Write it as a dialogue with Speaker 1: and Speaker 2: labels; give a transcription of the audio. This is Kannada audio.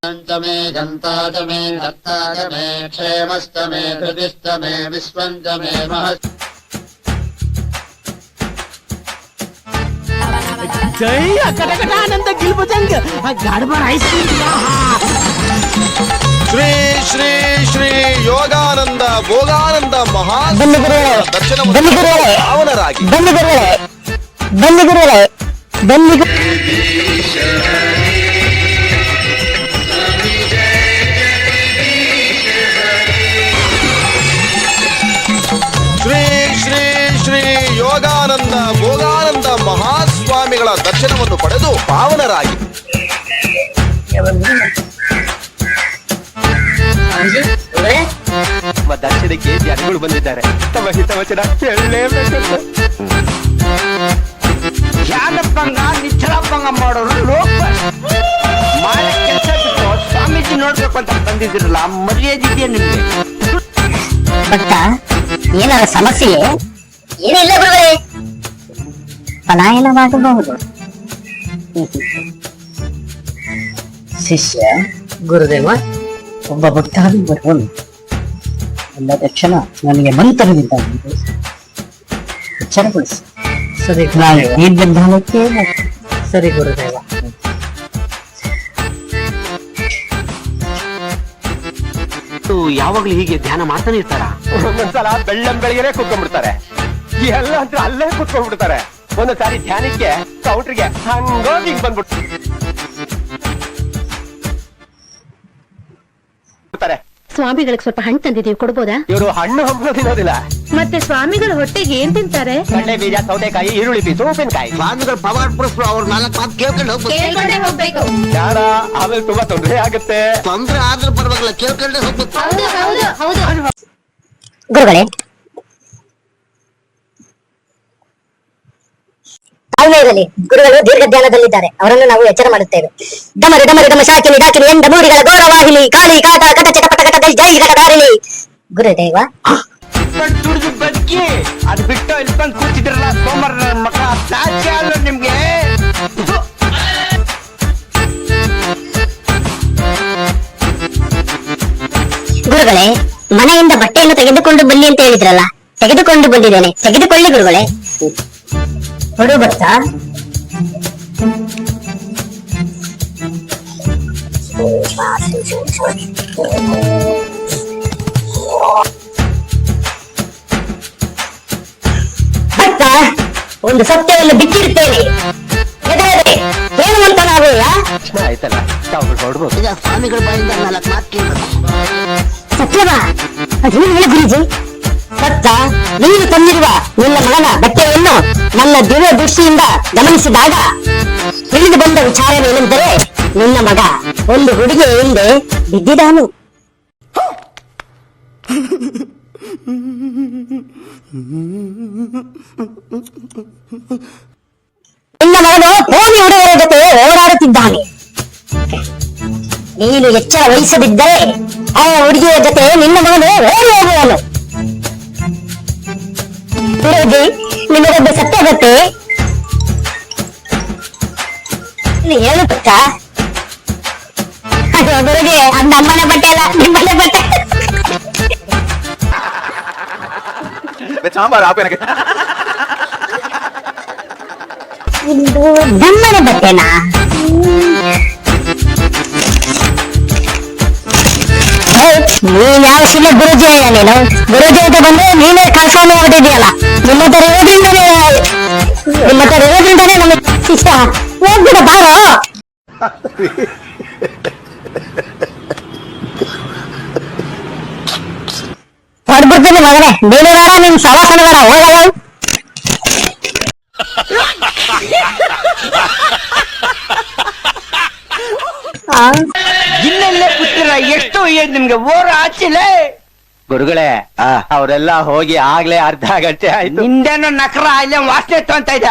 Speaker 1: मे गन्ता च मे हर्ता च मे क्षेमश्च मे धृतिश्च मे विश्वम् च मे महत्
Speaker 2: जय अकटकट आनंद गिलबजंग गाडबड आईस
Speaker 3: ಶ್ರೀ ಶ್ರೀ ಶ್ರೀ ಯೋಗಾನಂದ ಭೋಗಾನಂದ ಮಹಾ
Speaker 4: ಬನ್ನಿ ಗುರುಗಳೇ
Speaker 3: ದರ್ಶನ
Speaker 4: ಬನ್ನಿ ಗುರುಗಳೇ
Speaker 3: ಪಾವನರಾಗಿ
Speaker 4: ಬನ್ನಿ ಗುರುಗಳೇ ಬನ್ನಿ
Speaker 3: ಯೋಗಾನಂದ ಭೋಗಾನಂದ ಮಹಾಸ್ವಾಮಿಗಳ ದರ್ಶನವನ್ನು ಪಡೆದು ಪಾವನರಾಗಿ.
Speaker 5: ನಮ್ಮ ದರ್ಶನಕ್ಕೆ ಜನಗಳು ಬಂದಿದ್ದಾರೆ? ತಮ್ಮ ಹಿತವಚನ ಹೇಳಲೇಬೇಕು.
Speaker 2: ನಿಚ್ಚಳಭಂಗ ಮಾಡೋರು ಲೋಕ ಮಾಡೋ ಕೆಲಸ ಬಿಟ್ಟು ಸ್ವಾಮೀಜಿ ನೋಡ್ಬೇಕು ಅಂತ ಬಂದಿದ್ರಲ್ಲ ಮರ್ಯಾದೆ ಇದೆಯಾ ನಿಮ್ಗೆ.
Speaker 4: ಭಕ್ತ ಏನಾರ ಸಮಸ್ಯೆ ಏನಿಲ್ಲ ಗುರುಗಳೇ. ಪಲಾಯನವಾಗಬಹುದು. ಶಿಷ್ಯ ಗುರುದೇವ ಒಬ್ಬ ಭಕ್ತಾದಿ ಬರುವನು. ಎಲ್ಲ ತಕ್ಷಣ ನನಗೆ ಮಂತ್ರದಿಂದ ಎಚ್ಚರಗೊಳಿಸಿ. ಸರಿ ನಾನು ಈ ಬಂಧನಕ್ಕೆ ಸರಿ ಗುರುದೇವ.
Speaker 2: ಯಾವಾಗ್ಲೂ ಹೀಗೆ ಧ್ಯಾನ ಮಾಡ್ತಾನೆ ಇರ್ತಾರ?
Speaker 5: ಒಂದೊಂದ್ಸಲ ಬೆಳ್ಳಂ ಬೆಳಗ್ಗೆನೆ ಕುತ್ಕೊಂಡ್ಬಿಡ್ತಾರೆ ಎಲ್ಲ ಅಂದ್ರೆ ಅಲ್ಲೇ ಕುತ್ಕೊಂಡ್ಬಿಡ್ತಾರೆ. ಒಂದೊಂದ್ಸಾರಿ ಧ್ಯಾನಕ್ಕೆ ಕೌಂಟ್ರಿಗೆ ಹಂಗೋಗಿ ಹಿಂಗ್ ಬಂದ್ಬಿಟ್ಟು ಬಿಡ್ತಾರೆ.
Speaker 6: ಸ್ವಾಮಿಗಳಿಗೆ ಸ್ವಲ್ಪ ಹಣ್ಣು ತಂದಿದೀವಿ ಕೊಡ್ಬೋದಾ?
Speaker 5: ಇವರು ಹಣ್ಣು ಹಂಪಲು ತಿನ್ನೋದಿಲ್ಲ.
Speaker 6: ಮತ್ತೆ ಸ್ವಾಮಿಗಳ ಹೊಟ್ಟೆಗೆ ಏನ್ ತಿಂತಾರೆ?
Speaker 5: ಕಡಲೆ ಬೀಜ ಸೌತೆಕಾಯಿ ಈರುಳ್ಳಿ ಪೀಸು ಉಪ್ಪಿನಕಾಯಿ.
Speaker 2: ಸ್ವಾಮಿಗಳು ಪವಾಡ್ ಪುರುಷರು ಅವ್ರ ನಾಲ್ಕು ಮಾತು ಕೇಳ್ಕೊಂಡು ಹೋಗ್ಬೇಕು.
Speaker 6: ಹೋಗ್ಬೇಕು.
Speaker 5: ಧ್ಯಾನ ಆಮೇಲೆ ತುಂಬಾ ತೊಂದರೆ ಆಗುತ್ತೆ.
Speaker 2: ತೊಂದ್ರೆ ಆದ್ರೂ ಪರವಾಗಿಲ್ಲ ಕೇಳ್ಕೊಂಡೇ ಹೋಗ್ಬೇಕು.
Speaker 6: ಹೌದು ಹೌದು ಹೌದು.
Speaker 4: ಗುರುಗಳೇ ತಾಳ್ಮೆ ಇರಲಿ ಗುರುಗಳು ದೀರ್ಘ ಧ್ಯಾನದಲ್ಲಿದ್ದಾರೆ ಅವರನ್ನು ನಾವು ಎಚ್ಚರ ಮಾಡುತ್ತೇವೆ. ಡಮರು ಡಮರು ಡಮ ಶಾಕಿನಿ ಡಾಕಿನಿ ಎಂಡ ಮೂರಿಗಳ ಗೌರವಾಹಿನಿ ಕಾಳಿ ಕಾಟ ಕಟ ಚಟ ಪಟ ಕಟ ಜೈ ಘಟಕಾರಿಣಿ ಗುರುದೇವ.
Speaker 2: ದುಡಿದು ಬದುಕಿ ಅದು ಬಿಟ್ಟು ಇಲ್ಲಿ ಬಂದು ಕೂತಿದ್ರಲ್ಲ ಸೋಮವಾರ ನನ್ನ ಮಕ್ಕಳ ಸಾಧ್ಯ ಅಲ್ಲ ನಿಮ್ಗೆ?
Speaker 4: ಗುರುಗಳೇ ಮನೆಯಿಂದ ಬಟ್ಟೆಯನ್ನು ತೆಗೆದುಕೊಂಡು ಬನ್ನಿ ಅಂತ ಹೇಳಿದ್ರಲ್ಲ. ತೆಗೆದುಕೊಂಡು ಬಂದಿದ್ದೇನೆ. ತೆಗೆದುಕೊಳ್ಳಿ ಗುರುಗಳೇ. ಕೊಡು ಭಕ್ತ. ಭಕ್ತ ಒಂದು ಸತ್ಯವನ್ನು ಬಿಚ್ಚಿರುತ್ತೇನೆ ಹೆದರದೆ ಹೇಳುವಂತ ನಾವು
Speaker 5: ತಕ್ಷಣ ಆಯ್ತಲ್ಲ ತಾವು ಹೊಡ್ಬೋದು
Speaker 2: ಈಗ ಸ್ವಾಮಿಗಳ ಬಾಯಿಂದ ನಾಲ್ಕು ಮಾತು ಕೇಳ್ಬೇಕು
Speaker 4: ಸತ್ಯವಾ? ಅದೇನು ಹೇಳಿ ಗುರುಜಿ. ಸತ್ತ ನೀನು ತಂದಿರುವ ನಿನ್ನ ಮಗನ ಬಟ್ಟೆಯನ್ನು ನನ್ನ ದಿವ್ಯ ದೃಷ್ಟಿಯಿಂದ ಗಮನಿಸಿದಾಗ ತಿಳಿದು ಬಂದ ವಿಚಾರವೇನೆಂದರೆ ನಿನ್ನ ಮಗ ಒಂದು ಹುಡುಗಿಯ ಹಿಂದೆ ಬಿದ್ದಿದ್ದಾನು. ನಿನ್ನ ಮಗನು ಕೋಲಿ ಹುಡುಗರ ಜೊತೆ ಓಡಾಡುತ್ತಿದ್ದಾನೆ ನೀನು ಎಚ್ಚರ ವಹಿಸದಿದ್ದರೆ ಆ ಹುಡುಗಿಯ ಜೊತೆ ನಿನ್ನ ಮಗನು ಓಡಿ ಹೋಗುವನು. ಗುರುಜಿ ನಿಮಗೊಂದು ಸತ್ಯ ಗೊತ್ತೇ ನೀ ಹೇಳು ಪಕ್ಕ ಅದು ಗುರುಜಿ ಅದು ನಮ್ಮನೆ ಬಟ್ಟೆ ಅಲ್ಲ ನಿಮ್ಮನೆ ಬಟ್ಟೆ
Speaker 3: ಸಾಂಬಾರ್ ಆಪೇನಕ್ಕೆ
Speaker 4: ಇದು ನಮ್ಮನೆ ಬಟ್ಟೆನಾ ನೀನ್ ಯಾವ ಶಿಲೆ ಗುರುಜಿ ಅಯ್ಯ ನೀನು? ಗುರುಜಿ ಅಂತ ಬಂದ್ರೆ ನೀನೇ ಕಳ್ಸ್ಕೊಂಡು ಹೊರಟಿದ್ಯಲ್ಲ ನಿಮ್ಮ ಹತ್ರ ಇರೋದ್ರಿಂದನೇ ನಿಮ್ಮ ಹತ್ರ ಇರೋದ್ರಿಂದನೇ ನಮಗೆ ಇಷ್ಟ. ಹೋಗ್ಬಿಡ, ಬಾರೋ. ಹೊಡ್ಬಿಡ್ತೀನಿ ಮಗನೇ. ನೀನು ಬೇಡ ನಿನ್ ಸವಾಸನ ಬೇಡ
Speaker 2: ಏನ್ ನಿಮ್ಗೆ ಓರ ಆಚಿಲೆ?
Speaker 5: ಗುರುಗಳೇ ಅವರೆಲ್ಲ ಹೋಗಿ ಆಗ್ಲೇ ಅರ್ಧ ಗಂಟೆ ಆಯ್ತು.
Speaker 2: ನಿಂದೇನೋ ನಕರ ಅಲ್ಲೇ ವಾಸನೆ ತೊಂತ ಇದ್ದ